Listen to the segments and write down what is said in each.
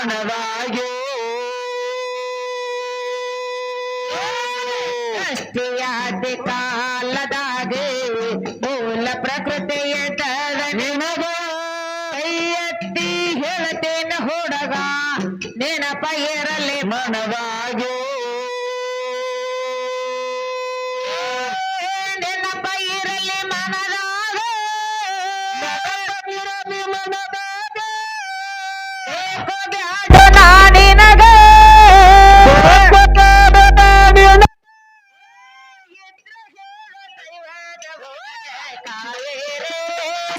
ಕಾಣದಾಗೆ ಸೃಷ್ಟಿಯಾದ ಕಾಲದಾಗೆ ಮೂಲ ಪ್ರಕೃತಿಯ ತದ ನಿನಗೋ ಕೈಯತ್ತಿ ಹೇಳತೇನ ಹುಡುಗ, ನೆನಪ ಇರಲಿ ಮನವಾಗೆ. ನೆನಪ ಇರಲಿ ಮನದ ಕಾವೇರೇ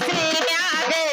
ಸಿರಿಯಾಗೇ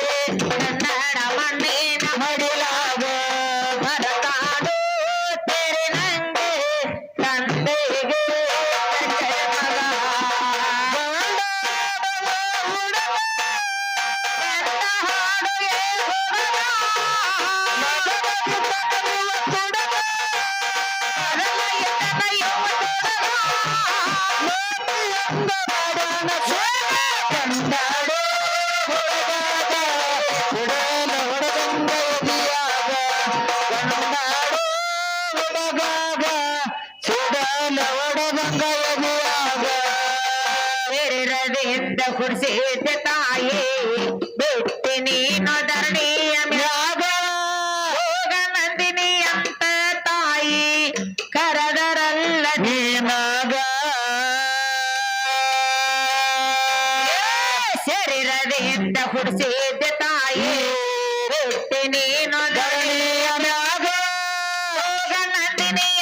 ಸೇದ ತಾಯಿ ರೊಟ್ಟಿ ನೀನು ಧರಣಿಯ ಮ್ಯಾಗ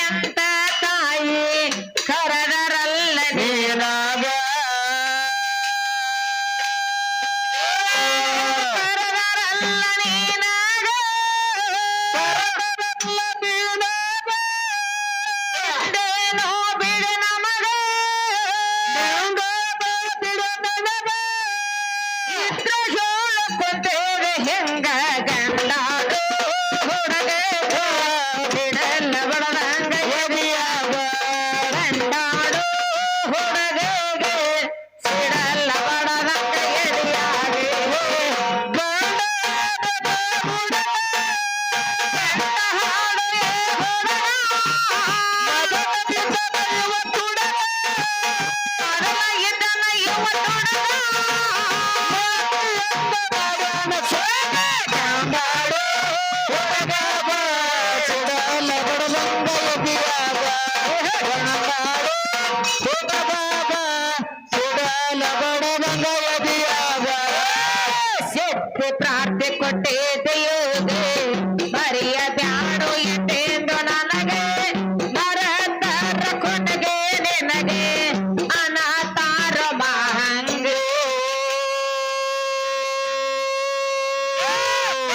ಅಂತ ತಾಯಿ ನೀನ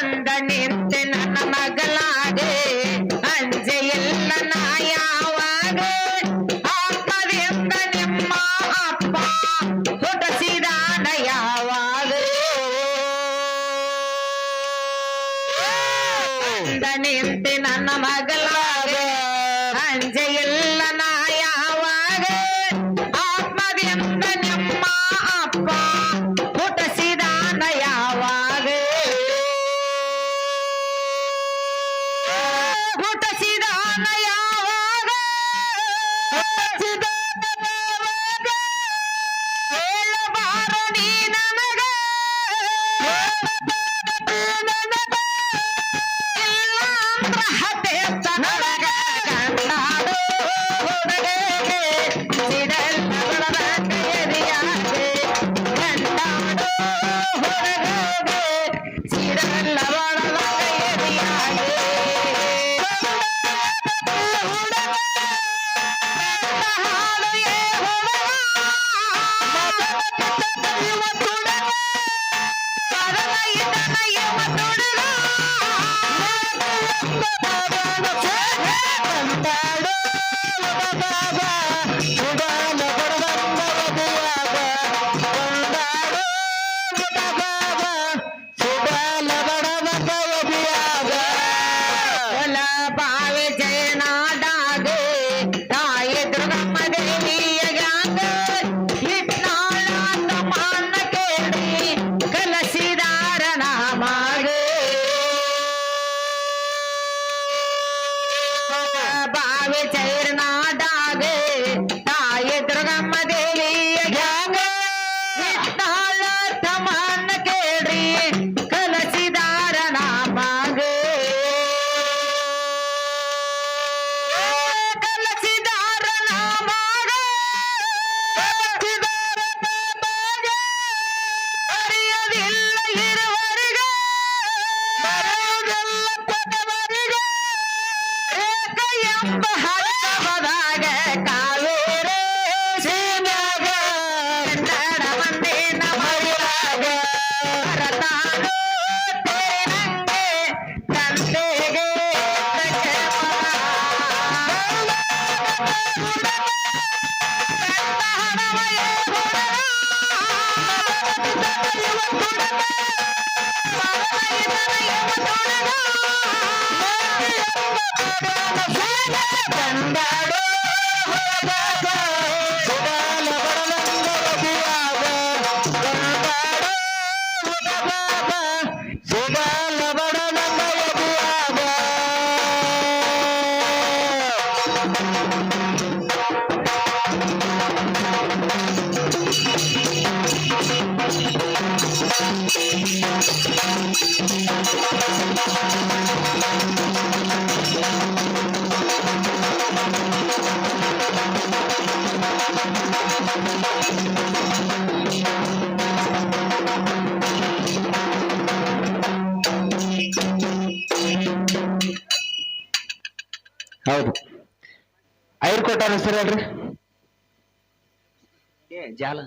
கந்தனின் ಕಲಾವಿದರ ಹೆಸರು ಹೇಳ್ರಿ. ಏ ಜಾಲ.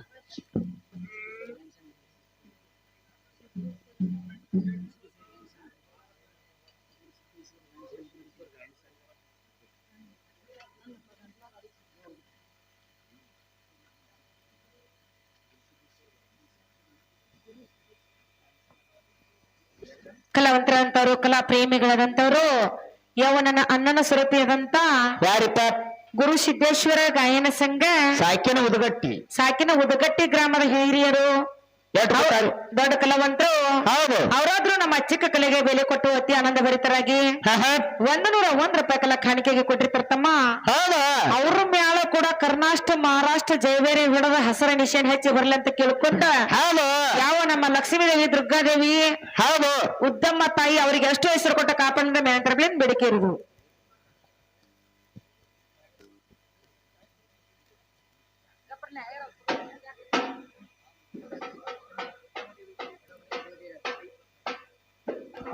ಕಲಾವಂತರಂತವ್ರು ಕಲಾ ಪ್ರೇಮಿಗಳಾದಂತವ್ರು ಯವನನ ಅನ್ನನ ಸ್ವರೂಪಿಯಾದಂತ ಯಾರಿಪ್ಪ? ಗುರು ಸಿದ್ದೇಶ್ವರ ಗಾಯನ ಸಂಘ. ಸಾಕಿನ ಉದಗಟ್ಟಿ. ಸಾಕಿನ ಉದಗಟ್ಟಿ ಗ್ರಾಮದ ಹಿರಿಯರು. ದೊಡ್ಡ ಕಲಾವಂತರು. ಹೌದು. ಅವರಾದ್ರೂ ನಮ್ಮ ಚಿಕ್ಕ ಕಲೆಗೆ ಬೆಲೆ ಕೊಟ್ಟು ಅತಿ ಆನಂದ ಭರಿತರಾಗಿ. ಒಂದ್ ನೂರ ಒಂದ್ ರೂಪಾಯಿ ಕಲಾ ಕಾಣಿಕೆಗೆ ಕೊಟ್ಟಿರ್ತಾರ ತಮ್ಮ. ಅವ್ರ ಮ್ಯಾಲ ಕೂಡ ಕರ್ನಾಟಕ ಮಹಾರಾಷ್ಟ್ರ ಜಯವೇರಿ ಹಿಡದ ಹಸರ ನಿಶಾನ್ ಹೆಚ್ಚಿ ಬರಲಿ ಅಂತ ಕೇಳ್ಕೊಂಡ. ಯಾವ ನಮ್ಮ ಲಕ್ಷ್ಮೀದೇವಿ ದುರ್ಗಾದೇವಿ ಹೌದು. ಉದ್ದಮ್ಮ ತಾಯಿ ಅವರಿಗೆ ಎಷ್ಟು ಹೆಸರು ಕೊಟ್ಟ ಕಾಪಾಡಿದ ಮ್ಯಾಂತರ್ಗಳಿಂದ ಬೇಡಿಕೆ ಇರುವುದು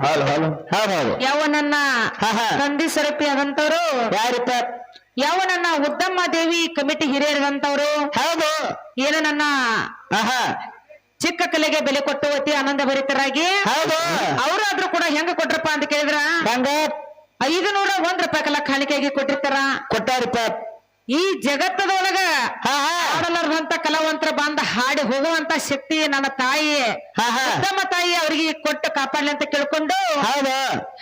ಹೌದು ಹೌದು ಹೌದು ಹೌದು ಯಾವ ನನ್ನ ಹಾ, ಹಾ. ತಂದಿ ಸ್ವರೂಪಿ ಆದಂತವ್ರು ಯಾರಿಪ್ಪ ಯಾವ ನನ್ನ ಉದ್ದಮ್ಮ ದೇವಿ ಕಮಿಟಿ ಹಿರಿಯರಿದಂತವ್ರು ಹೌದು. ಏನು ನನ್ನ ಚಿಕ್ಕ ಕಲೆಗೆ ಬೆಲೆ ಕೊಟ್ಟು ಅತಿ ಆನಂದ ಭರಿತರಾಗಿ? ಹೌದು. ಅವರಾದ್ರೂ ಕೂಡ ಹೆಂಗ ಕೊಟ್ರಪ್ಪ ಅಂತ ಕೇಳಿದ್ರ? ಹಂಗ ಐದು ನೂರ ಒಂದ್ ರೂಪಾಯಿ ಕಲಾ ಕಾಣಿಕೆಯಾಗಿ ಕೊಟ್ಟಿರ್ತಾರ? ಕೊಟ್ಟಾರಿಪ್ಪ. ಈ ಜಗತ್ತದೊಳಗ ಹಾಡಲಾರ್ದಂತ ಕಲಾವಂತರ ಬಂದ ಹಾಡಿ ಹೋಗುವಂತ ಶಕ್ತಿ ನನ್ನ ತಾಯಿ. ಉತ್ತಮ ತಾಯಿ ಅವ್ರಿಗೆ ಕೊಟ್ಟು ಕಾಪಾಡ್ಲಿ ಅಂತ ಕೇಳ್ಕೊಂಡು ಅವರು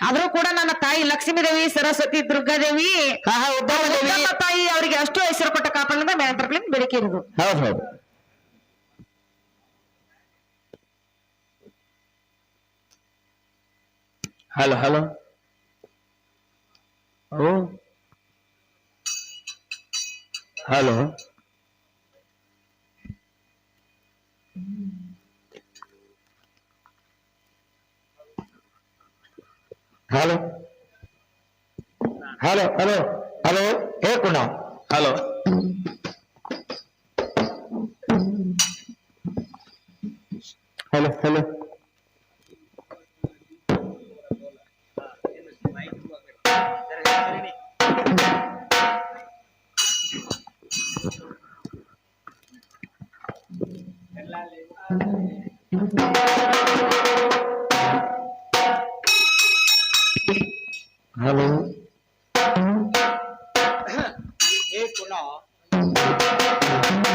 ಆದ್ರೂ ಕೂಡ ನನ್ನ ತಾಯಿ ಲಕ್ಷ್ಮೀದೇವಿ ಸರಸ್ವತಿ ದುರ್ಗಾದೇವಿ ದೇವಿ ಉತ್ತಮ ತಾಯಿ ಅವರಿಗೆ ಅಷ್ಟು ಹೆಸರು ಕೊಟ್ಟ ಕಾಪಾಡ್ಲಿ ಅಂತ ಬೆಳಕಿ ಇರುದು. ಹೌದು ಹೌದು. Hello hello. ಓ. Hello hello hello hello hello ಹೇಳ್ಕೊಣ hello hello hello hello hello mic ಕೊಡು